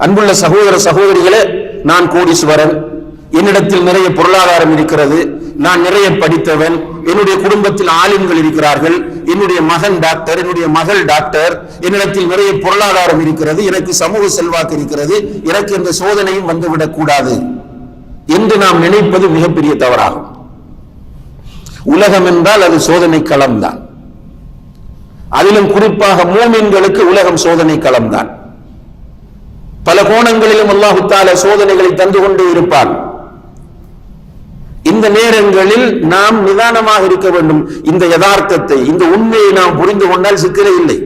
அன்புள்ள சகோதர சகோதரிகளே நான் கோடீஸ்வரன். என்னிடத்தில் நிறைய பொருளாதாரம் இருக்கிறது. நான் நிறைய படித்தவன். என்னுடைய குடும்பத்தில் ஆளுங்கள் இருக்கிறார்கள். என்னுடைய மகன் டாக்டர் என்னுடைய மகள் டாக்டர். என்னிடத்தில் நிறைய பொருளாதாரம் இருக்கிறது. எனக்கு சமூக செல்வாக்கு இருக்கிறது. எனக்கு எந்த சோதனையும் வந்துவிடக் கூடாது என்று நாம் நினைப்பது மிகப்பெரிய தவறாகும். உலகம் என்றால் அது சோதனை களம்தான் அதிலும் குறிப்பாக மூமின்களுக்கு உலகம் சோதனை களம்தான் பல கோணங்களிலும் அல்லாஹுத்தால சோதனைகளை தந்து கொண்டே இருப்பான். இந்த நேரங்களில் நாம் நிதானமாக இருக்க வேண்டும். இந்த யதார்த்தத்தை இந்த உண்மையை நாம் புரிந்து கொண்டால் சிக்கலே இல்லை.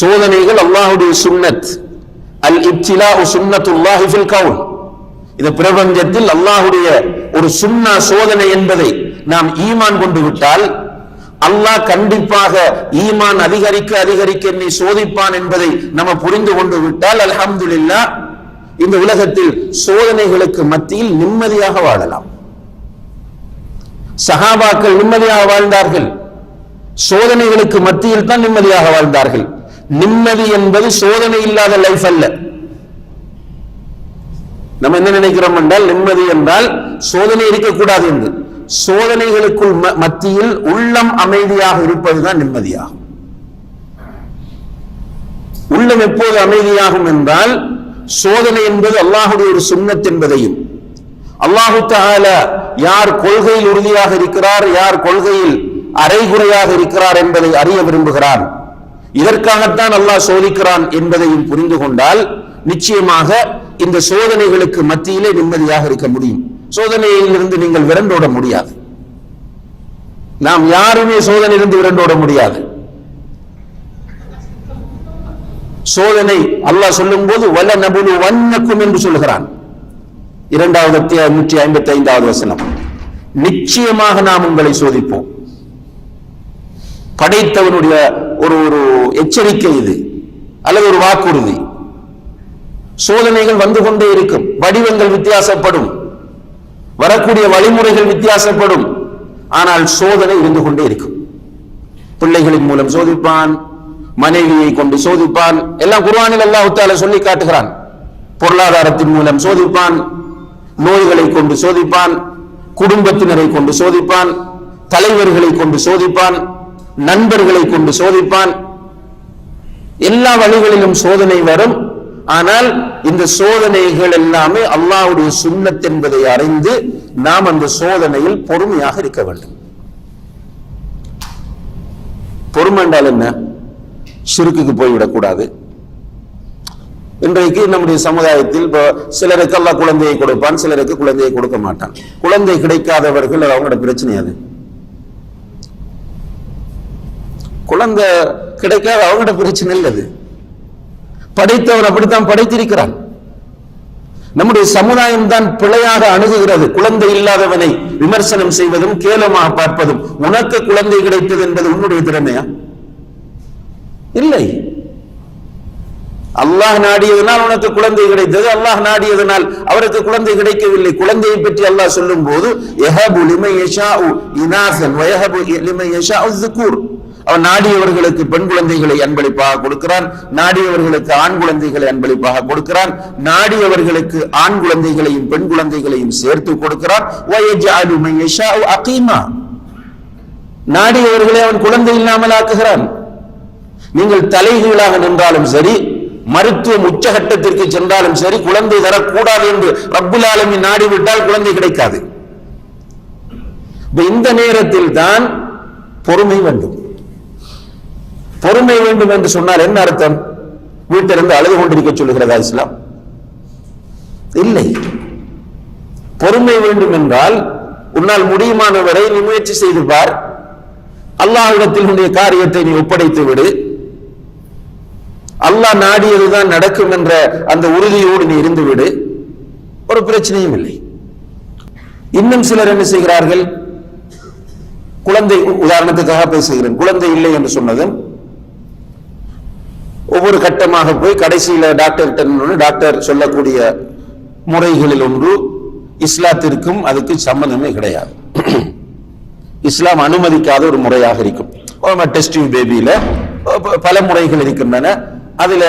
சோதனைகள் அல்லாஹுடைய சுன்னத். அல் இப்திலா சுன்னத்துல்லாஹி ஃபில் கவுன் இந்த பிரபஞ்சத்தில் அல்லாஹுடைய ஒரு சுன்னா சோதனை என்பதை நாம் ஈமான் கொண்டு விட்டால் அல்லாஹ் கண்டிப்பாக ஈமான் அதிகரிக்க அதிகரிக்க என்னை சோதிப்பான் என்பதை நம்ம புரிந்து கொண்டு விட்டால் அல்ஹம்துலில்லா இந்த உலகத்தில் சோதனைகளுக்கு மத்தியில் நிம்மதியாக வாழலாம். சஹாபாக்கள் நிம்மதியாக வாழ்ந்தார்கள். சோதனைகளுக்கு மத்தியில் தான் நிம்மதியாக வாழ்ந்தார்கள். நிம்மதி என்பது சோதனை இல்லாத லைஃப் அல்ல. நம்ம என்ன நினைக்கிறோம் என்றால் நிம்மதி என்றால் சோதனை இருக்கக்கூடாது என்று. சோதனைகளுக்குள் ம- மத்தியில் உள்ளம் அமைதியாக இருப்பதுதான் நிம்மதியாகும். உள்ளம் எப்போது அமைதியாகும் என்றால் சோதனை என்பது அல்லாஹுடைய ஒரு சுண்ணத் என்பதையும் அல்லாஹு தஆலா யார் கொள்கையில் உறுதியாக இருக்கிறார் யார் கொள்கையில் அரைகுறையாக இருக்கிறார் என்பதை அறிய விரும்புகிறார். இதற்காகத்தான் அல்லாஹ் சோதிக்கிறான் என்பதையும் புரிந்து கொண்டால் நிச்சயமாக இந்த சோதனைகளுக்கு மத்தியிலே நிம்மதியாக இருக்க முடியும். சோதனையில் இருந்து நீங்கள் விரண்டோட முடியாது. நாம் யாருமே சோதனையிலிருந்து விரண்டோட முடியாது. சோதனை அல்லாஹ் சொல்லும் போது வல நபுலு வன்னக்கும் என்று சொல்கிறான் இரண்டாவது அத்தியாயம் நூற்றி ஐம்பத்தி ஐந்தாவது வசனம். நிச்சயமாக நாம் உங்களை சோதிப்போம். படைத்தவனுடைய ஒரு ஒரு எச்சரிக்கை இது அல்லது ஒரு வாக்குறுதி. சோதனைகள் வந்து கொண்டே இருக்கும். வடிவங்கள் வித்தியாசப்படும். வரக்கூடிய வழிமுறைகள் வித்தியாசப்படும். ஆனால் சோதனை இருந்து கொண்டே இருக்கும். பிள்ளைகளின் மூலம் சோதிப்பான் மனைவியை கொண்டு சோதிப்பான். எல்லாம் குர்ஆனில் அல்லாஹ் சொல்லி காட்டுகிறான். பொருளாதாரத்தின் மூலம் சோதிப்பான் நோய்களை கொண்டு சோதிப்பான் குடும்பத்தினரை கொண்டு சோதிப்பான் தலைவர்களை கொண்டு சோதிப்பான் நண்பர்களை கொண்டு சோதிப்பான். எல்லா வழிகளிலும் சோதனை வரும். ஆனால் இந்த சோதனைகள் எல்லாமே அல்லாவுடைய சுண்ணத் என்பதை அறிந்து நாம் அந்த சோதனையில் பொறுமையாக இருக்க வேண்டும். பொறுமை என்றால் என்ன? சிறுக்குக்கு போய்விடக்கூடாது. இன்றைக்கு நம்முடைய சமுதாயத்தில் இப்போ சிலருக்கு எல்லாம் குழந்தையை கொடுப்பான் சிலருக்கு குழந்தையை கொடுக்க மாட்டான். குழந்தை கிடைக்காதவர்கள் அவங்களோட பிரச்சனை அது. குழந்தை கிடைக்காத அவங்களோட பிரச்சனை இல்லை அது. படைத்தவன் அப்படித்தான் படைத்திருக்கிறான். நம்முடைய சமுதாயம் தான் பிழையாக அணுகுகிறது. குழந்தை இல்லாதவனை விமர்சனம் செய்வதும் கேலமாக பார்ப்பதும் உனக்கு குழந்தை கிடைத்தது என்பது உன்னுடைய திறமையா? இல்லை. அல்லாஹ் நாடியதனால் உனக்கு குழந்தை கிடைத்தது. அல்லாஹ் நாடியதனால் அவருக்கு குழந்தை கிடைக்கவில்லை. குழந்தையை பற்றி அல்லாஹ் சொல்லும் போது அவன் நாடியவர்களுக்கு பெண் குழந்தைகளை அன்பளிப்பாக கொடுக்கிறான். நாடியவர்களுக்கு ஆண் குழந்தைகளை அன்பளிப்பாக கொடுக்கிறான். நாடியவர்களுக்கு ஆண் குழந்தைகளையும் பெண் குழந்தைகளையும் சேர்த்து கொடுக்கிறான். நாடியவர்களை அவன் குழந்தை இல்லாமல் ஆக்குகிறான் நீங்கள் தலைகீழாக நின்றாலும் சரி மருத்துவம் உச்சகட்டத்திற்கு சென்றாலும் சரி குழந்தை தரக்கூடாது என்று ரப்புல் ஆலமீன் நாடிவிட்டால் குழந்தை கிடைக்காது. இந்த நேரத்தில் தான் பொறுமை வேண்டும். பொறுமை வேண்டும் என்று சொன்னால் என்ன அர்த்தம்? வீட்டிலிருந்து அழுது கொண்டிருக்க சொல்லுகிறதா இஸ்லாம்? இல்லை. பொறுமை வேண்டும் என்றால் உன்னால் முடியுமானவரை நீ முயற்சி செய்து பார். அல்லாஹிடத்தில் உன்னுடைய காரியத்தை நீ ஒப்படைத்து விடு. அல்லாஹ் நாடியதுதான் நடக்கும் என்ற அந்த உறுதியோடு நீ இருந்து விடு. ஒரு பிரச்சனையும் இல்லை. இன்னும் சிலர் என்ன செய்கிறார்கள்? குழந்தை உதாரணத்துக்காக பேசுகிறேன். குழந்தை இல்லை என்று சொன்னதும் ஒவ்வொரு கட்டமாக போய் கடைசியில் டாக்டர் டாக்டர் சொல்லக்கூடிய முறைகளில் ஒன்று இஸ்லாத்திற்கும் அதுக்கு சம்பந்தமே கிடையாது. இஸ்லாம் அனுமதிக்காத ஒரு முறையாக இருக்கும். டெஸ்டிங் பேபியில் பல முறைகள் இருக்கின்றன. அதில்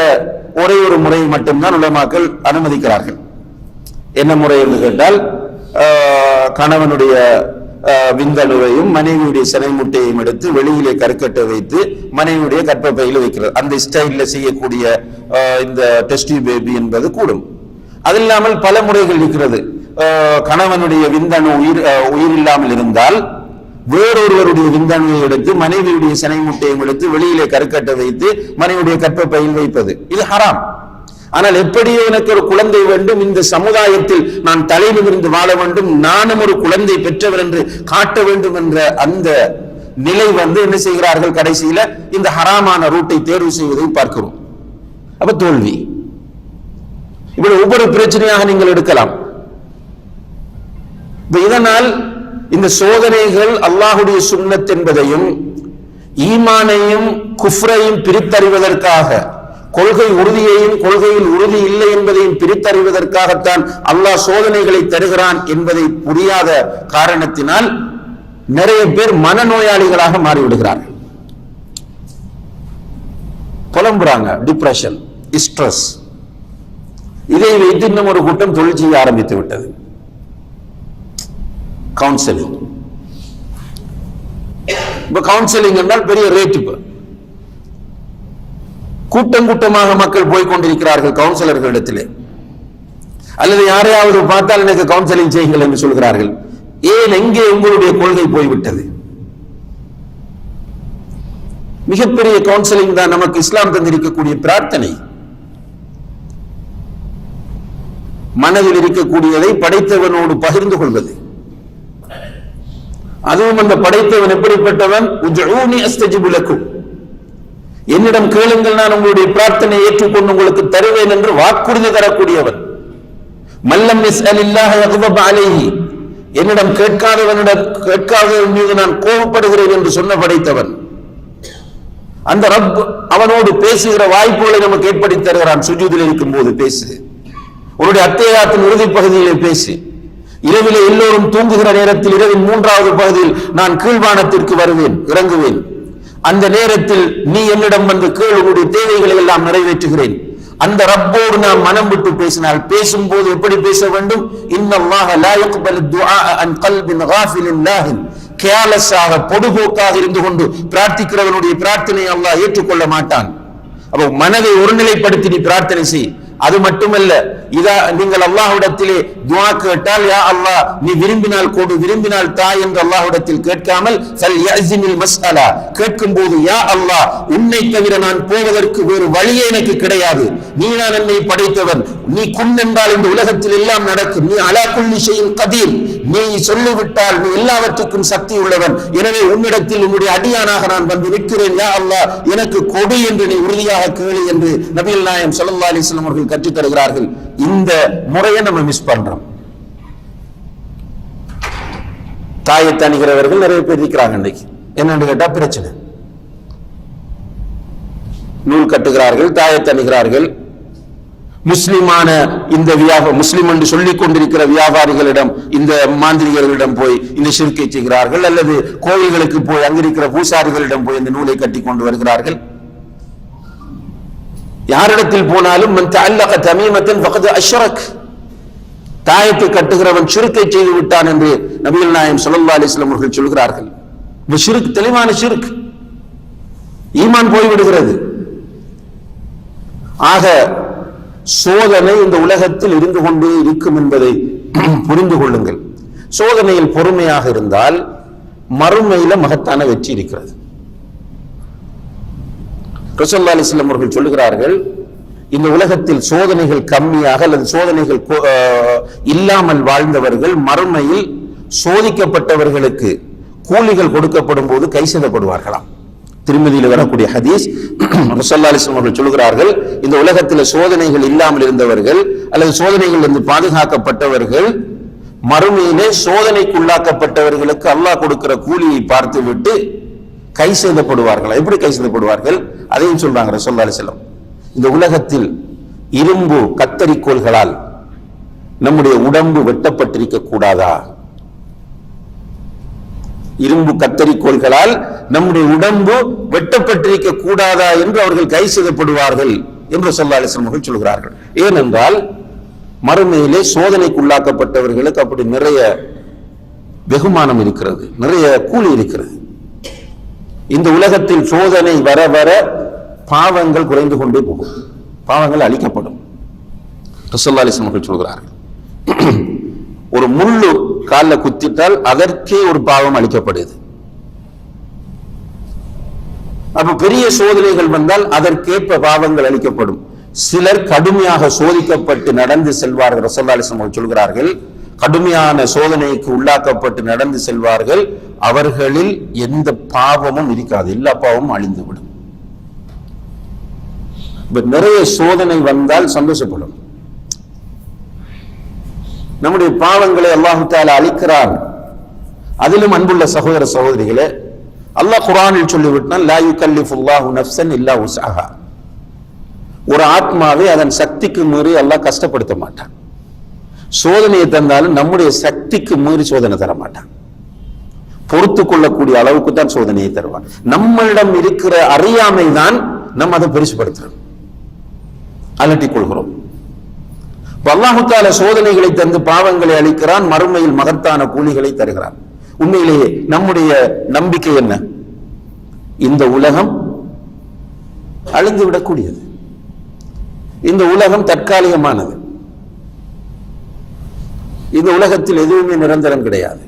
ஒரே ஒரு முறை மட்டும்தான் உலமாக்கள் அனுமதிக்கிறார்கள். என்ன முறை என்று கேட்டால் கணவனுடைய விந்தணுவையும் மனைவியுடைய சினைமுட்டையும் எடுத்து வெளியிலே கருக்கட்டை வைத்து மனைவியுடைய கற்பப்பையில் வைக்கிறது. அந்த ஸ்டைலில் செய்யக்கூடிய ஆஹ், இந்த டெஸ்டி பேபி என்பது கூடும். அது இல்லாமல் பல முறைகள் இருக்கிறது. ஆஹ், கணவனுடைய விந்தணு உயிர் ஆஹ், உயிர் இல்லாமல் இருந்தால் வேறொருவருடைய விந்தணுவை எடுத்து மனைவியுடைய சினை முட்டையும் எடுத்து வெளியிலே கருக்கட்டை வைத்து மனைவியுடைய கற்பப்பையில் வைப்பது. இது ஹராம். ஆனால் எப்படியோ எனக்கு ஒரு குழந்தை வேண்டும். இந்த சமுதாயத்தில் நான் தலை நிமிர்ந்து வாழ வேண்டும். நானும் ஒரு குழந்தை பெற்றவர் என்று காட்ட வேண்டும் என்ற அந்த நிலை வந்து என்ன செய்கிறார்கள் கடைசியில? இந்த ஹராமான ரூட்டை தேர்வு செய்வதை பார்க்கிறோம். அப்ப தோல்வி. இவ்வளவு ஒவ்வொரு பிரச்சனையாக நீங்கள் எடுக்கலாம். இதனால் இந்த சோதனைகள் அல்லாஹுடைய சுண்ணத் என்பதையும் ஈமானையும் குஃப்ரையும் பிரித்தறிவதற்காக கொள்கை உறுதியையும் கொள்கையில் உறுதி இல்லை என்பதையும் பிரித்தறிவதற்காகத்தான் அல்லாஹ் சோதனைகளை தருகிறான் என்பதை புரியாத காரணத்தினால் நிறைய பேர் மனநோயாளிகளாக மாறிவிடுகிறார்கள். புலம்புறாங்க. டிப்ரெஷன் ஸ்ட்ரெஸ் இதை வைத்து இன்னும் ஒரு கூட்டம் தொழில் செய்ய ஆரம்பித்து விட்டது. கவுன்சிலிங் இப்ப கவுன்சிலிங் என்றால் பெரிய ரேட் இப்போ. கூட்டம் கூட்டமாக மக்கள் போய்கொண்டிருக்கிறார்கள் கவுன்சிலர்களிடத்திலே. அல்லது யாரையாவது பார்த்தால் எனக்கு கவுன்சிலிங் செய்யுங்கள் என்று சொல்கிறார்கள். ஏன் எங்கே உங்களுடைய கொள்கை போய்விட்டது? மிகப்பெரிய கவுன்சிலிங் தான் நமக்கு இஸ்லாம் தந்திருக்கக்கூடிய பிரார்த்தனை. மனதில் இருக்கக்கூடியதை படைத்தவனோடு பகிர்ந்து கொள்வது. அதுவும் அந்த படைத்தவன் எப்படிப்பட்டவன்? உஜ்ஊனி என்னிடம் கேளுங்கள் நான் உங்களுடைய பிரார்த்தனை ஏற்றுக்கொண்டு உங்களுக்கு தருவேன் என்று வாக்குறுதி தரக்கூடியவன் மல்லம் யஸ்அலில்லாஹ யக்தப அலைஹி. என்னிடம் கேட்காதவனிடம் கேட்காதவன் மீது நான் கோபப்படுகிறேன் என்று சொன்ன படைத்தவன். அந்த ரப் அவனோடு பேசுகிற வாய்ப்புகளை நமக்கு ஏற்படுத்தி தருகிறான். சுஜூதில் இருக்கும் போது பேசு. உன்னுடைய அத்தையாத்தின் இறுதி பகுதியிலே பேசு. இரவிலே எல்லோரும் தூங்குகிற நேரத்தில் இரவின் மூன்றாவது பகுதியில் நான் கீழ்வானத்திற்கு வருவேன் இறங்குவேன். அந்த நேரத்தில் நீ என்னிடம் வந்து கேள் உன்னுடைய தேவைகளை எல்லாம் நிறைவேற்றுகிறேன். அந்த ரப்போடு நாம் மனம் விட்டு பேசினால் பேசும்போது எப்படி பேச வேண்டும்? இன்னல்லாஹ லா யக்பலு துஆ அன் கல்பின் காஃபிலின் லாஹின். கேலஸாக பொடுபோக்காக இருந்து கொண்டு பிரார்த்திக்கிறவனுடைய பிரார்த்தனை அல்லாஹ் ஏற்றுக்கொள்ள மாட்டான். அப்போ மனதை ஒருநிலைப்படுத்தி நீ பிரார்த்தனை செய். அது மட்டுமல்ல இதா நீங்கள் அல்லாஹ்விடத்திலே துவா கேட்டால் யா அல்லாஹ் நீ விரும்பினால் கொடு விரும்பினால் தா என்று அல்லாஹ்விடத்தில் கேட்காமல் சல் யஸிமில் மஸ்அலா கேட்கும் போது யா அல்லாஹ் உன்னை தவிர நான் போவதற்கு வேறு வழியே எனக்கு கிடையாது. நீ நான் என்னை படைத்தவன். நீ குன் என்றால் இந்த உலகத்தில் எல்லாம் நடக்கும். நீ அலா குல்லி ஷைஇன் கதீர். நீ சொல்லிவிட்டால் நீ எல்லாவற்றுக்கும் சக்தி உள்ளவன். எனவே உன்னிடத்தில் உன்னுடைய அடியானாக நான் வந்து நிற்கிறேன். யா அல்லாஹ் எனக்கு கொடு என்று நீ உறுதியாக கேளு என்று நபிகள் நாயம் சல்லா அலிஸ்லாம் அவர்கள் நமக்கு கற்றுத் தருகிறார்கள் இந்த முறையை நம்ம மிஸ் பண்றோம். தாயை தணிகிறவர்கள் நிறைய பேர் இருக்கிறாங்க இன்னைக்கு என்னன்னு கேட்டா பிரச்சனை. நூல் கட்டுகிறார்கள் தாயை தணிகிறார்கள். முஸ்லிமான இந்த வியாப முஸ்லிம் என்று சொல்லிக் கொண்டிருக்கிற வியாபாரிகளிடம் இந்த மாந்திரிகர்களிடம் போய் இந்த சிறுக்கை செய்கிறார்கள் அல்லது கோயில்களுக்கு போய் அங்கிருக்கிற பூசாரிகளிடம் போய் இந்த நூலை கட்டி கொண்டு வருகிறார்கள். யாரிடத்தில் போனாலும் மன் தஅல்லக தமீமத்தன் ஃபகத் அஷ்ரக். தாயத்தை கட்டுகிறவன் சுருக்கை செய்து விட்டான் என்று நபிகள் நாயம் ஸல்லல்லாஹு அலிஸ்லாம் அவர்கள் சொல்கிறார்கள். இது ஷிர்க் தெளிவான சிறுக்கு. ஈமான் போய்விடுகிறது. ஆக சோதனை இந்த உலகத்தில் இருந்து கொண்டே இருக்கும் என்பதை புரிந்து கொள்ளுங்கள். சோதனையில் பொறுமையாக இருந்தால் மறுமையில மகத்தான வெற்றி இருக்கிறது. ரசல்லா அலிஸ்லம் அவர்கள் சொல்லுகிறார்கள் இந்த உலகத்தில் சோதனைகள் கம்மியாக அல்லது சோதனைகள் இல்லாமல் வாழ்ந்தவர்கள் மறுமையில் சோதிக்கப்பட்டவர்களுக்கு கூலிகள் கொடுக்கப்படும் போது கை செய்தப்படுவார்களாம் திருமதியில் வரக்கூடிய ஹதீஸ் ரசல்லா அலிஸ்லம் அவர்கள் சொல்லுகிறார்கள் இந்த உலகத்தில் சோதனைகள் இல்லாமல் இருந்தவர்கள் அல்லது சோதனைகள் இருந்து பாதுகாக்கப்பட்டவர்கள் மறுமையிலே சோதனைக்குள்ளாக்கப்பட்டவர்களுக்கு அல்லாஹ் கொடுக்கிற கூலியை பார்த்துவிட்டு கை செய்தப்படுவார்கள் எப்படி கை செய்தப்படுவார்கள் அதையும் சொல்றாங்க ரசோல்லா செல்லம் இந்த உலகத்தில் இரும்பு கத்தரிக்கோள்களால் நம்முடைய உடம்பு வெட்டப்பட்டிருக்க கூடாதா? இரும்பு கத்தரிக்கோள்களால் நம்முடைய உடம்பு வெட்டப்பட்டிருக்க கூடாதா என்று அவர்கள் கை செய்தப்படுவார்கள் என்று சொல்லா அலிஸ்லம் சொல்கிறார்கள். ஏனென்றால் மறுமையிலே சோதனைக்குள்ளாக்கப்பட்டவர்களுக்கு அப்படி நிறைய வெகுமானம் இருக்கிறது நிறைய கூலி இருக்கிறது. இந்த உலகத்தில் சோதனை வர வர பாவங்கள் குறைந்து கொண்டே போகும். பாவங்கள் அழிக்கப்படும். ரசல்லா அவர்கள் சொல்கிறார்கள். ஒரு முள்ளு காலில் குத்திட்டால் அதற்கே ஒரு பாவம் அளிக்கப்படுது அப்ப பெரிய சோதனைகள் வந்தால் அதற்கேற்ப பாவங்கள் அளிக்கப்படும் சிலர் கடுமையாக சோதிக்கப்பட்டு நடந்து செல்வார்கள் ரசல்லாலிசம் அவர்கள் சொல்கிறார்கள் கடுமையான சோதனைக்கு உள்ளாக்கப்பட்டு நடந்து செல்வார்கள். அவர்களில் எந்த பாவமும் இருக்காது. எல்லா பாவமும் அழிந்துவிடும். நிறைய சோதனை வந்தால் சந்தோஷப்படும். நம்முடைய பாவங்களை அல்லாஹால அழிக்கிறார் அதிலும் அன்புள்ள சகோதர சகோதரிகளே அல்லாஹ் குரானில் சொல்லிவிட்டால் லா யுகல்லிஃபுல்லாஹு நஃப்ஸன் இல்லா உஸ்அஹா. ஒரு ஆத்மாவை அதன் சக்திக்கு மீறி அல்லாஹ் கஷ்டப்படுத்த மாட்டான். சோதனையை தந்தாலும் நம்முடைய சக்திக்கு மீறி சோதனை தர மாட்டான். பொறுத்து கொள்ளக்கூடிய அளவுக்கு தான் சோதனையை தருவான். நம்மளிடம் இருக்கிற அறியாமை தான் நம்ம அதை பெருசுபடுத்துறோம். அலட்டிக் கொள்கிறோம். அல்லாஹுத்தால சோதனைகளை தந்து பாவங்களை அளிக்கிறான் மறுமையில் மகத்தான கூலிகளை தருகிறான். உண்மையிலேயே நம்முடைய நம்பிக்கை என்ன? இந்த உலகம் அழிந்து விடக்கூடியது இந்த உலகம் தற்காலிகமானது. இந்த உலகத்தில் எதுவுமே நிரந்தரம் கிடையாது.